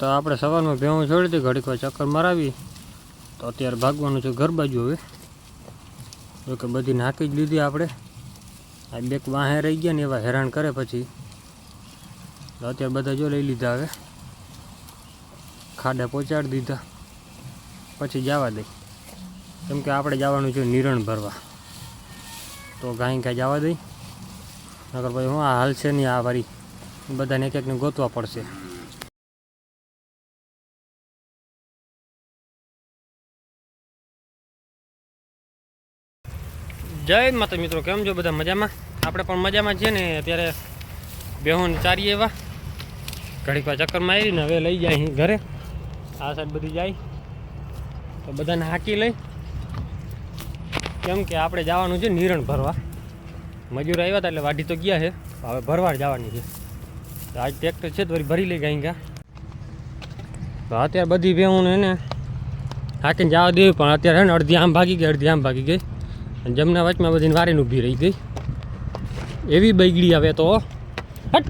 તો આપણે સવારમાં ભેહું છોડી હતી ઘડીક ચક્કર મરાવી તો અત્યારે ભાગવાનું છે ઘર બાજુ હવે. જો કે બધી નાખી જ લીધી આપણે. આ બેક વાહે રહી ગયા ને એવા હેરાન કરે પછી. તો અત્યારે બધા જો લઈ લીધા હવે. ખાડા પહોંચાડી દીધા. પછી જવા દઈ કેમ કે આપણે જવાનું છે નિરણ ભરવા. તો ગાય ગાય જવા દઈ નગર પછી હું આ હાલશે નહીં આ વારી. બધાને એક એકને ગોતવા પડશે. જય માતા મિત્રો, કેમ છો બધા મજામાં? આપણે પણ મજામાં છીએ ને, અત્યારે બેહોને ચારીએ એવા. ઘડીક વાર ચક્કરમાં આવીને હવે લઈ જાય અહીં ઘરે. આ સાઈડ બધી જાય. તો બધાને હાકી લઈ. કેમ કે આપણે જવાનું છે નિરણ ભરવા. મજૂર આવ્યા હતા એટલે વાઢી તો ગયા છે. હવે ભરવા જવાની છે. આજ ટ્રેક્ટર છે તો વળી ભરી લઈ ગઈ ગયા તો અત્યારે બધી ભેહું એને હાકીને જવા દેવી, પણ અત્યારે અડધી આમ ભાગી ગઈ, અડધી આમ ભાગી ગઈ. અને જમના વચમાં બધી વારીને ઊભી રહી ગઈ. એવી બગડી આવે તો હટ.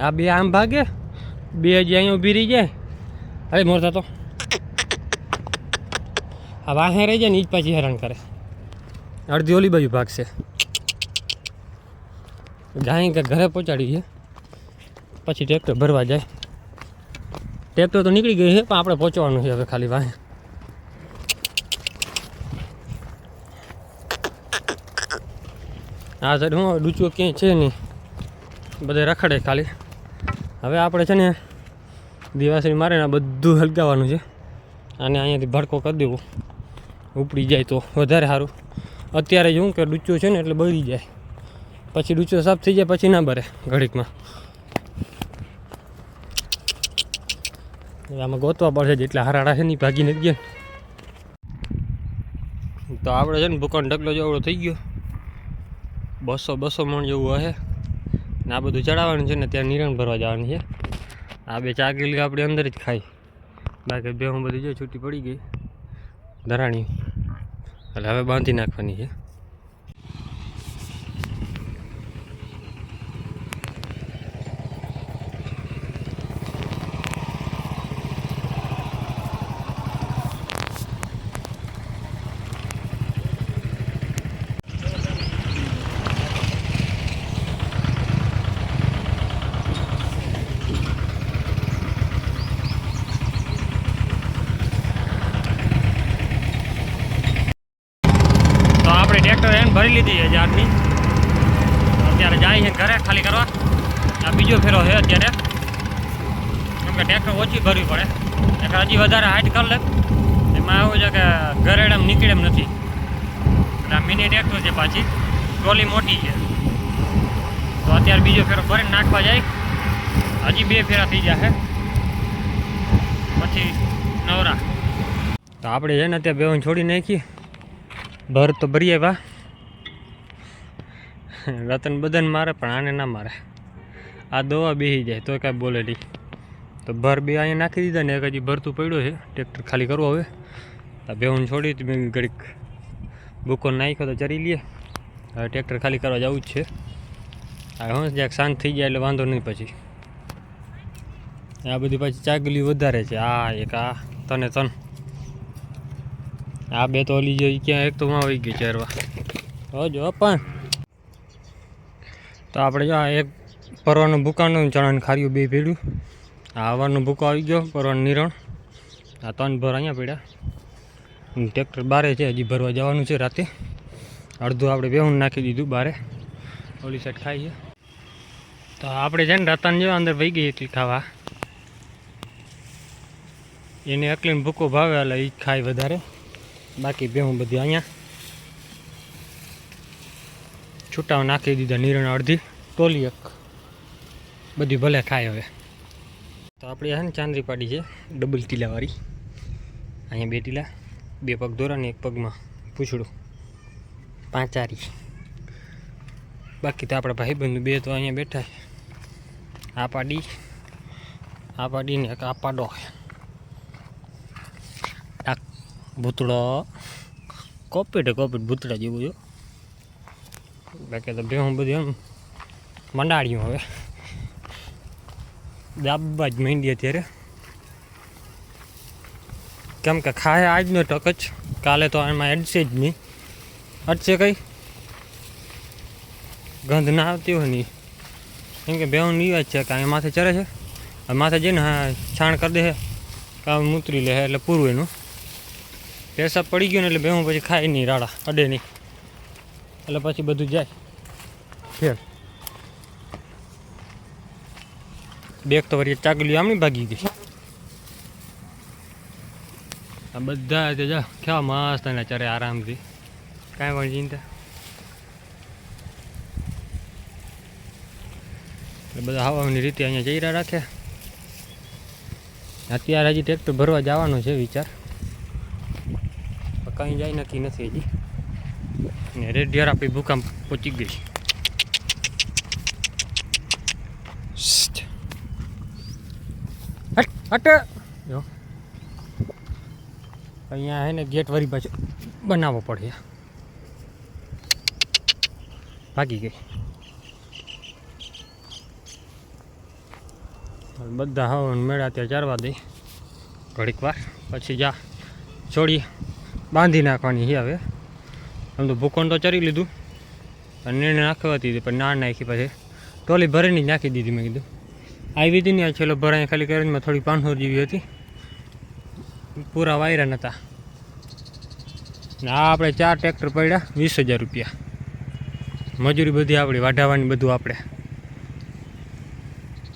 આ બે આમ ભાગે, બે હજી અહીંયા ઊભી રહી જાય. અરે મોરતા તો આ વાહે રહી જાય ને એ જ પાછી હેરાન કરે. અડધી ઓલી બાજુ ભાગશે. ગાય કે ઘરે પહોંચાડી છે. પછી ટ્રેક્ટર ભરવા જાય. ટ્રેક્ટર તો નીકળી ગઈ છે, પણ આપણે પહોંચવાનું છે હવે ખાલી વાહે. આ સાઈડ હું ડૂચો ક્યાંય છે નહીં. બધે રખડે ખાલી. હવે આપણે છે ને દિવાસળી મારે બધું હલગાવવાનું છે. અને અહીંયાથી ભડકો કરી દેવો. ઉપડી જાય તો વધારે સારું. અત્યારે જોઉં કે ડૂચો છે ને એટલે બળી જાય. પછી ડૂચો સાફ થઈ જાય, પછી ના ભરે ઘડીકમાં. આમાં ગોતવા પડશે જેટલા હરાડા છે ને ભાગી નથી ગયા. તો આપણે છે ને ભૂકંપ ઢગલો જેવડો થઈ ગયો. બસો બસો મણ જેવું હશે ને આ બધું ચડાવવાનું છે ને ત્યાં નિરણ ભરવા જવાનું છે. આ બે ચા ચાકરી આપણે અંદર જ ખાઈ. બાકી બે હું બધી જો છૂટી પડી ગઈ. ધરાણી. એટલે હવે બાંધી નાખવાની છે તો આપણે ટ્રેક્ટર એને ભરી લીધી છે જારની અત્યારે જાય છે ઘરે ખાલી કરવા. આ બીજો ફેરો છે અત્યારે. કેમ કે ટ્રેક્ટર ઓછી ભરવી પડે. એટલે હજી વધારે હાઈટ કરી લે. એમાં એવું છે કે ઘરે એમ નીકળે એમ નથી. એટલે આ મિની ટ્રેક્ટર છે પાછી. ટ્રોલી મોટી છે. તો અત્યારે બીજો ફેરો ભરીને નાખવા જાય. હજી બે ફેરા થઈ જશે પછી નવરા. તો આપણે છે ને અત્યારે બેવન છોડી નાખીએ. ભર તો ભરી આવ્યા રતન બદન મારે, પણ આને ના મારે. આ દવા બેસી જાય તો કાંઈ બોલે નહીં. તો ભર બે અહીંયા નાખી દીધા ને એક હજી ભરતું પડ્યું છે, ટ્રેક્ટર ખાલી કરવો હવે. આ બેહું છોડી હતી, મેં ઘડીક બુકો નાખ્યો તો ચરી લઈએ. હવે ટ્રેક્ટર ખાલી કરવા જવું જ છે. હવે હું જ્યાં શાંત થઈ જાય એટલે વાંધો નહીં પછી. આ બધી પાછી ચાગલી વધારે છે. આ એક, આ, તને તન. આ બે તો ઓલી જોઈ ક્યાં એક તો માં આવી ગઈ ચારવા જો પણ. તો આપણે જો એક પરવાનું ભૂકાનું ચણાનું ખાર્યું બે પીડ્યું આ હવાનો ભૂકો આવી ગયો પરવાનું નિરણ. આ ત્રણ ભર અહીંયા પડ્યા. ટ્રેક્ટર બારે છે હજી ભરવા જવાનું છે રાતે. અડધું આપણે બેહું નાખી દીધું બારે. ઓલી સાઈડ ખાઈ છે. તો આપણે છે ને રાતાને જો અંદર વહી ગઈ એટલી ખાવા. એને એકલીને ભૂકો ભાવે એટલે એ ખાય વધારે. બાકી બેહું બધી અહીંયા. છૂટાઓ નાખી દીધા, નિરણ અડધી. ટોલી એક. બધી ભલે ખાય હવે. તો આપણે છે ને ચાંદરી પાડી છે, ડબલ ટીલાવાળી. અહીંયા બે ટીલા, બે પગ દોરા એક પગમાં પૂછડું. પાંચારી. બાકી તો આપણા ભાઈબંધુ બે તો અહીંયા બેઠા આ પાડી આ પાડીને એક આ પાડો ટાક ભૂતળો. કોપીટ કોપીટ ભૂતળા જેવું જો બાકી તો ભેહું બધી એમ મંડાળ્યું હવે. દાબા જ માંડી અત્યારે. કેમ કે ખાય આજનો ટક જ, કાલે તો એમાં અડશે જ નહીં. અડશે કઈ? ગંધ ના આવતી હોય નહીં કેમ કે બેહું નિવાજ છે કાંઈ માથે ચરે છે? માથે જઈને છાણ કરી દે કામ મૂતરી લે એટલે પૂરું એનું. પેશાબ પડી ગયો ને એટલે બેહું પછી ખાય નહીં રાડા અડે નહીં. એટલે પછી બધું જાય. ફેર. બેગ તો વળી ચાકલી આમની ભાગી ગઈ. આ બધા તે જા કેવા મસ્ત ને ચારે આરામથી. કાંઈ પણ ચિંતા. એટલે બધા હવાની રીતે અહીંયા જઈ રાખે અત્યારે હજી ટ્રેક્ટર ભરવા જવાનો છે વિચાર. કંઈ જાય નક્કી નથી હજી. ને રેડિયર આપણી ભૂકંપ પહોંચી ગઈ. હટ જો. અહીંયા હે ને ગેટ વરી પાછો બનાવવો પડે. ભાગી ગઈ. બધા હવે મેળા ત્યાં ચારવા દઈ ઘડીક વાર. પછી જા. છોડી. બાંધી નાખવાની છે હવે. આમ તો ભૂકોણ તો ચરી લીધું. અને નિર્ણય નાખવાતી હતી, પણ ના નાખી પછી. ટોલી ભરીને જ નાખી દીધી મેં કીધું. આવી હતી ને આ છેલ્લો ભરાય ખાલી કરીને થોડી પાંચસો જેવી હતી. પૂરા વાયરા નહોતા ને આ આપણે ચાર ટ્રેક્ટર પડ્યા, વીસ હજાર રૂપિયા. મજૂરી બધી આપણી, વાઢાવાની બધું આપણે.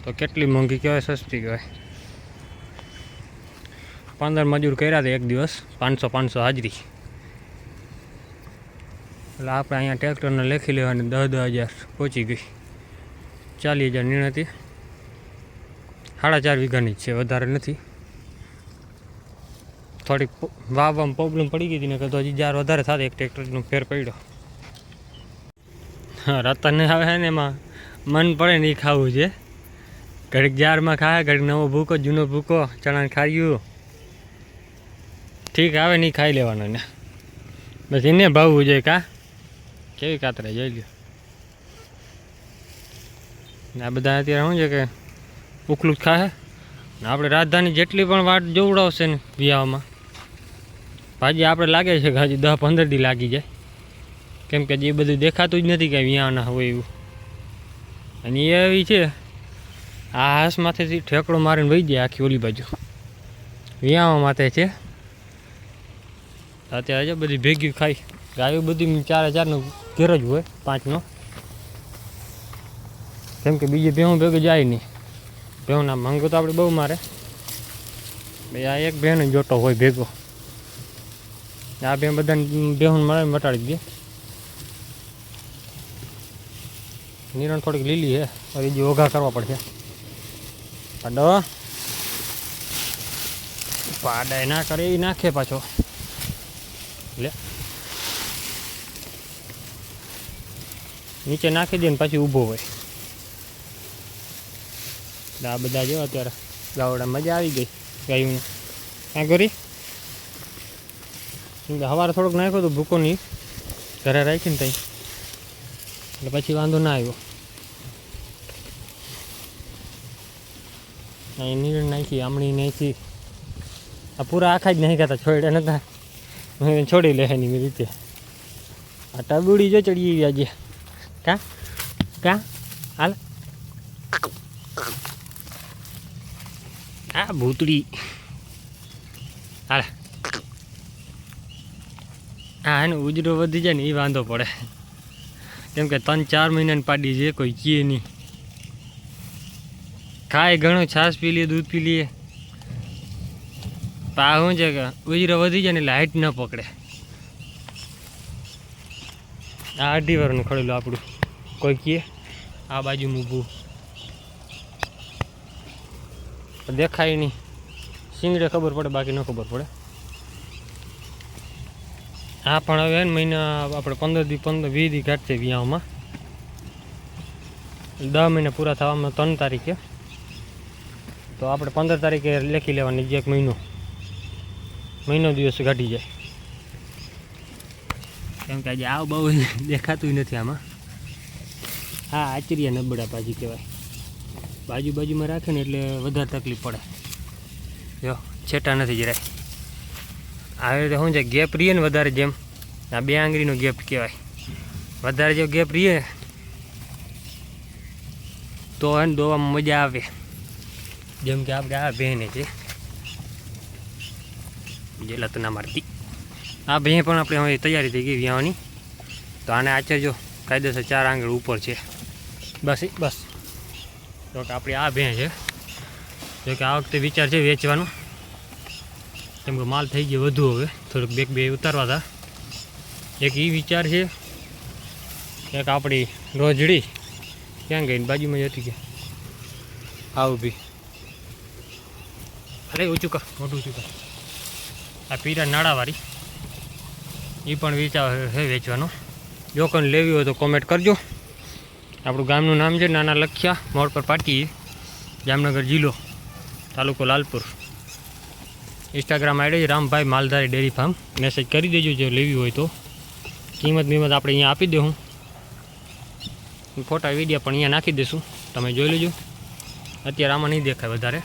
તો કેટલી મોંઘી કહેવાય, સસ્તી કહેવાય. પંદર મજૂર કર્યા હતા એક દિવસ, પાંચસો પાંચસો હાજરી. એટલે આપણે અહીંયા ટ્રેક્ટરને લેખી લેવાની દસ દસ હજાર પહોંચી ગઈ. ચાલીસ હજાર નીણ સાડા ચાર વીઘાની જ છે, વધારે નથી. થોડીક વાવવામાં પ્રોબ્લેમ પડી ગઈ હતી ને કે તો હજી જાર વધારે થાય એક ટ્રેક્ટરનો ફેર પડ્યો. હા રતન આવે ને એમાં મન પડે નહીં ખાવું છે. ઘડીક જારમાં ખાય, ઘડીક નવો ભૂકો, જૂનો ભૂકો, ચણાને ખાયું ઠીક આવે નહીં ખાઈ લેવાનો ને. બસ એને ભાવવું જોઈએ કા કેવી કાતરે જોઈ લ્યો. આ બધા અત્યારે શું છે કે ઉકલું જ ખાશે ને આપણે રાજધાની જેટલી પણ વાટ જોવડાવશે ને વિયાવામાં, ભાજી આપણે લાગે છે કે હજી દસ પંદર દી લાગી જાય. કેમ કે એ બધું દેખાતું જ નથી કે વિયાના હોય એવું. અને એ એવી છે, આ હાંસમાંથી ઠેકડો મારીને વહી જાય આખી ઓલી બાજુ. વિયાવા માથે છે. અત્યારે છે બધી ભેગી ખાઈ. ગાયો બધી ચારે ચારનો ઘેર જ હોય, પાંચનો. કેમ કે બીજી ભેહું ભેગું જાય નહીં. ભેહુંના મંગો તો આપણે બહુ મારે. ભાઈ આ એક બહેન જોતો હોય ભેગો. આ બે બધાને બેહું મળે મટાડી દે. નિરણ થોડીક લીલી છે હવે જે ઓઘા કરવા પડશે. પાડો. પાડાય ના કરે એ નાખે પાછો. લે. નીચે નાખી દે ને પછી ઊભો હોય. આ બધા જો અત્યારે ગાવડા મજા આવી ગઈ ગાયું ક્યાં કરી કેમ થોડોક નાખ્યો તો ભૂકો નહીં ઘરે રાખીને ત્યાં એટલે પછી વાંધો ના આવ્યો. અહીં નીર નાખી, આમણી નાખી. આ પૂરા આખા જ નાખ્યા હતા, છોડ્યા નતા. છોડી લે એની રીતે. આ ટબુડી જો ચડી આવી આજે. કા? કા? હાલ. આ ભૂતડી. હાલ. હા એને ઉજરો વધી જાય ને એ વાંધો પડે. કેમ કે ત્રણ ચાર મહિનાની પાડી છે, કોઈ કીએ નહીં. ખાય ઘણું, છાશ પી લઈએ, દૂધ પી લઈએ. આ શું છે કે ઉજરો વધી જાય ને હાઈટ ન પકડે. આ અઢી વારનું ખડેલું આપણું. કોઈ કીએ આ બાજુ મૂકવું દેખાય નહીં. સિંગડે ખબર પડે, બાકી ન ખબર પડે. હા, પણ હવે એને મહિના, આપણે પંદર દી, પંદર, વીસ દી કાઢશે વ્યાહમાં દસ મહિના પૂરા થવામાં ત્રણ તારીખે. તો આપણે પંદર તારીખે લેખી લેવાની એક મહિનો. મહિનો દિવસ કાઢી જાય. કેમ કે આજે આવ બહુ દેખાતું નથી આમાં. હા આચર્યા નબળા પાછી કહેવાય. બાજુ બાજુમાં રાખે ને એટલે વધારે તકલીફ પડે. જો, છેટા નથી જરાય. આવી રીતે શું છે, ગેપ રહીએ ને વધારે જેમ. આ બે આંગળીનો ગેપ કહેવાય. વધારે જો ગેપ રહીએ તો એને દોવામાં મજા આવે. જેમ કે આપણે આ બહેને છે. જેલા લતના મારતી. આ બે પણ આપણે હવે તૈયારી થઈ ગઈ વ્યાવાની તો આને આચરજો. કાયદેસર ચાર આંગળ ઉપર છે. બસ બસ. તો કે આપણી આ ભેં છે. જો કે આ વખતે વિચાર છે વેચવાનો. કેમ કે માલ થઈ ગયો વધુ હવે. થોડુંક બેક બે ઉતારવા હતા. એક એ વિચાર છે. એક આપણી રોજડી. ક્યાં ગઈ બાજુમાં જ હતી કે? આ ઊભી. અરે, ઊંચું કર. મોટું ઊંચું કર. આ પીરા નાળાવાળી. એ પણ વિચાર છે વેચવાનો. જો કોઈ લેવી હોય તો કોમેન્ટ કરજો. આપણું ગામનું નામ છે નાના લખ્યા મોડ પર પાટી. જામનગર જિલ્લો, તાલુકો લાલપુર. ઇન્સ્ટાગ્રામ આઈડી છે Rambhai Maldhari dairy farm. Message કરી દેજો જો લેવી હોય તો. કિંમત બિંમત આપણે અહીંયા આપી દઉં ફોટા વીડિયો પણ અહીંયા નાખી દઈશું તમે જોઈ લેજો. અત્યારે આમાં નહીં દેખાય વધારે.